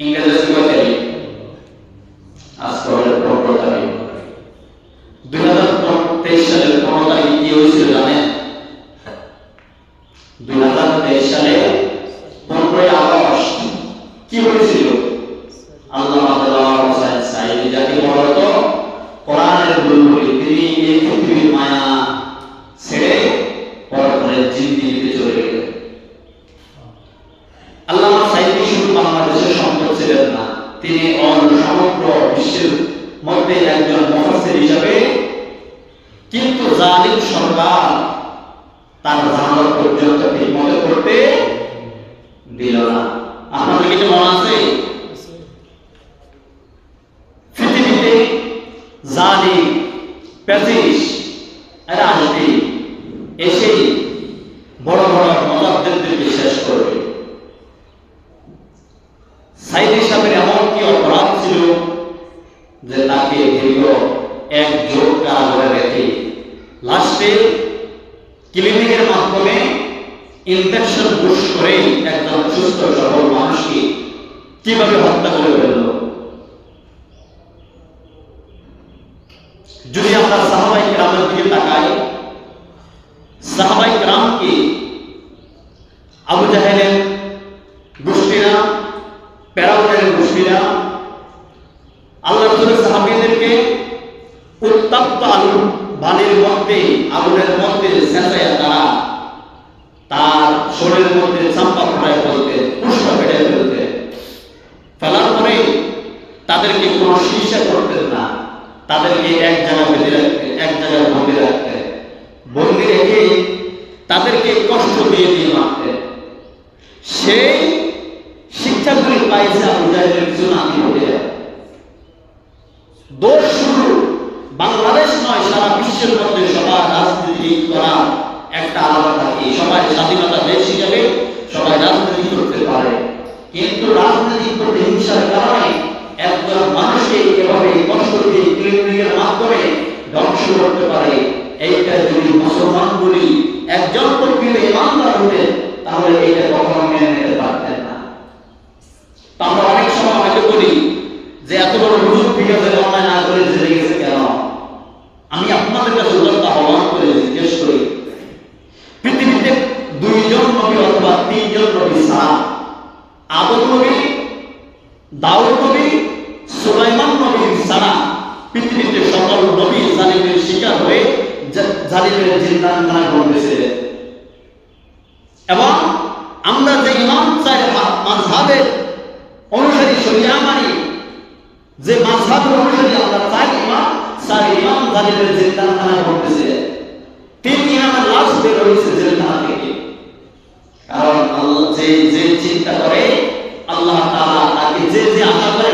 ইংরেজি কয় তারিখ তারিখে কি হয়েছিল জানেন? দুই হাজার তেইশ কি হয়েছিল? আল্লাহ সাইদি যাকে বলা কোরআনের বুলবুলি তিনি এই পৃথিবীর মায়া ছেড়ে পরপরের জিন্দিগিতে চলে গেলেন আল্লাহ সাইদি শুধু বাংলাদেশের সম্পদ ছিলেন না তিনি সমগ্র বিশ্বের মধ্যে একজন মহাসির হিসাবে কিন্তু জালিম সরকার তার জানালা পর্যন্ত ঠিক মতো করতে দিল না। আপনাদের কিছু মনে আছে? পৃথিবীতে জালিম প্যাসিস এরা লাস্টে ক্লিনিকের মাধ্যমে ইনফেকশন বুশ করে একজন সুস্থ সবল মানুষকে কীভাবে হত্যা করে ফেলল? যদি আমরা সাহাবাই গ্রামের দিকে তাকাই, সাহাবাই গ্রামকে আবু জাহেলের গোষ্ঠীরা প্যারাউনের গোষ্ঠীরা আল্লাহ সাহাবীদেরকে উত্তপ্ত আলু বালির মধ্যে আগুনের মধ্যে চেঁচাইয়া তারা তার শরীরের মধ্যে চাম্পা ফোটায় ফেলতে, পুষ্প ফেটে ফেলতে। ফেলার পরে তাদেরকে কোনো শিক্ষা করতেন না। তাদেরকে এক জায়গায় বেঁধে রাখতে, এক জায়গায় বন্দি রাখতে। বন্দি রেখে তাদেরকে কষ্ট দিয়ে দিয়ে মারতেন সেই শিক্ষাগুলি পাইছে আবু জাহেলের কিছু হতে দোষ বাংলাদেশ নয়, সারা বিশ্বের মধ্যে সবার রাজনীতি করা একটা আলাদা থাকে সবাই স্বাধীনতা দেশ হিসেবে সবাই রাজনীতি করতে পারে। কিন্তু রাজনীতি করতে হিংসার কারণে একজন মানুষকে এভাবে কষ্ট দিয়ে ক্লিনিকের মাধ্যমে ধ্বংস করতে পারে। এইটা যদি মুসলমান বলি, একজন প্রকৃত ইমানদার হতেন তাহলে এইটা কখনো মেনে নিতে পারতেন না তো আমরা অনেক সময় হয়তো বলি যে এত বড় হুজুর ঠিক আছে অন্যায় না করে জেলে গেছে কেন আমি আপনাদের কাছে উদারতা আহ্বান করে জিজ্ঞেস করি পৃথিবীতে দুইজন নবী অথবা তিনজন নবী ছাড়া আদম নবী, দাউদ নবী, সুলাইমান নবী ছাড়া পৃথিবীতে সকল নবী জালিমের শিকার হয়ে জালিমের জিন্দানখানায় বন্দেছিলেন এবং আমরা যে ইমাম চাই মাঝহাবের অনুসারী, শরিয়া মানি যে মাঝহাবের অনুসারী আমরা চাই ইমাম চাই ইমাম জালিমের জিন্দানখানায় বন্দেছিলেন তিন ইমামের লাশ বের হয়েছে জেলখানা থেকে কারণ আল্লাহ যে যে চিন্তা করে আল্লাহ তাআলা তাকে যে যে আশা করে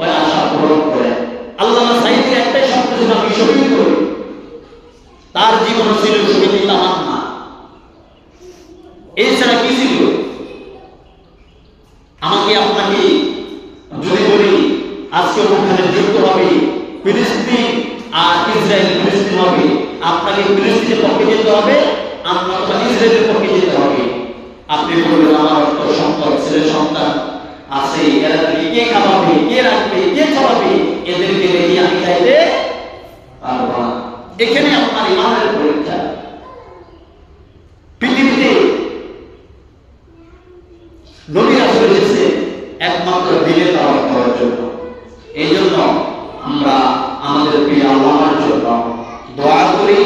ওই আশা পূরণ করে আল্লাহ সাইদের একটাই শব্দ ছিল আমি শহীদ করি তার জীবন ছিল শহীদ তামান্না এছাড়া কি ছিল আমাকে আপনাকে যদি বলি আজকে ওখানে যুদ্ধ হবে ফিলিস্তিন আর ইসরায়েল ফিলিস্তিন হবে, আপনাকে ফিলিস্তিনের পক্ষে যেতে হবে ইসরায়েলের পক্ষে যেতে হবে। আপনি আমার ছেলে সন্তান আছে, এরা থেকে কে খাওয়াবে, কে রাখবে, কে চলাবে এদেরকে আমি চাইতে না। এখানে আপনার ইমানের পরীক্ষা। পৃথিবীতে নবী এসেছে একমাত্র দিলে দাওয়াত দেওয়ার জন্য এই জন্য আমরা আমাদের প্রিয় আল্লাহর জন্য দোয়া করি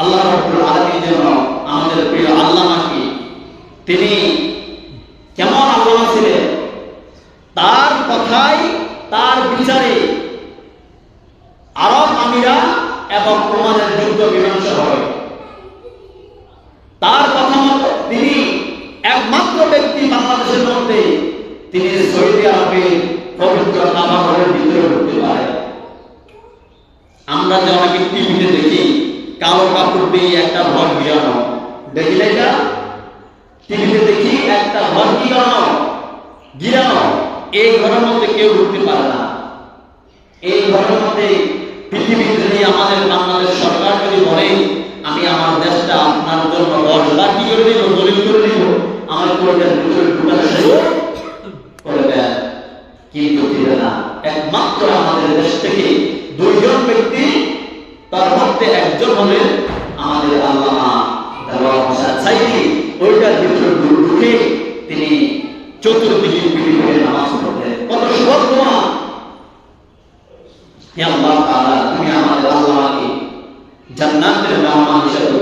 আল্লাহ রাব্বুল আলামিনের জন্য আমাদের প্রিয় আল্লামাকে তিনি কেমন আল্লামা ছিলেন তার কথাই তার বিচারে। আরব আমিরা এবং ওমানের যুদ্ধ মীমাংসা হয়। তার কথা মতো তিনি একমাত্র ব্যক্তি বাংলাদেশের মধ্যে। তিনি সৌদি আরবে পবিত্র কাবা ঘরের ভিতরে ঢুকতে পারেন। আমরা যে অনেকে টিভিতে দেখি, কালো কাপড় দিয়ে একটা ঘর গিরানো দেখিলে এটা? টিভিতে দেখি একটা ঘর গিরানো গিরানো। এই ঘরের মধ্যে কেউ ঢুকতে পারে না। এই ঘরের মধ্যে পৃথিবীতে যদি আমাদের বাংলাদেশ সরকার যদি বলে, আমি আমার দেশটা আপনার জন্য দশ লাখ কি করে দিব? দলিল করে দিব? আমার কোর্টের ভিতরে ঢুকাতে কিন্তু দিবে না? একমাত্র আমাদের দেশ থেকে দুইজন ব্যক্তি তার মধ্যে একজন হলেন হে আল্লাহ তাআলা তুমি আমাদের আল্লাহকে জান্নাতের মেহমান হিসেবে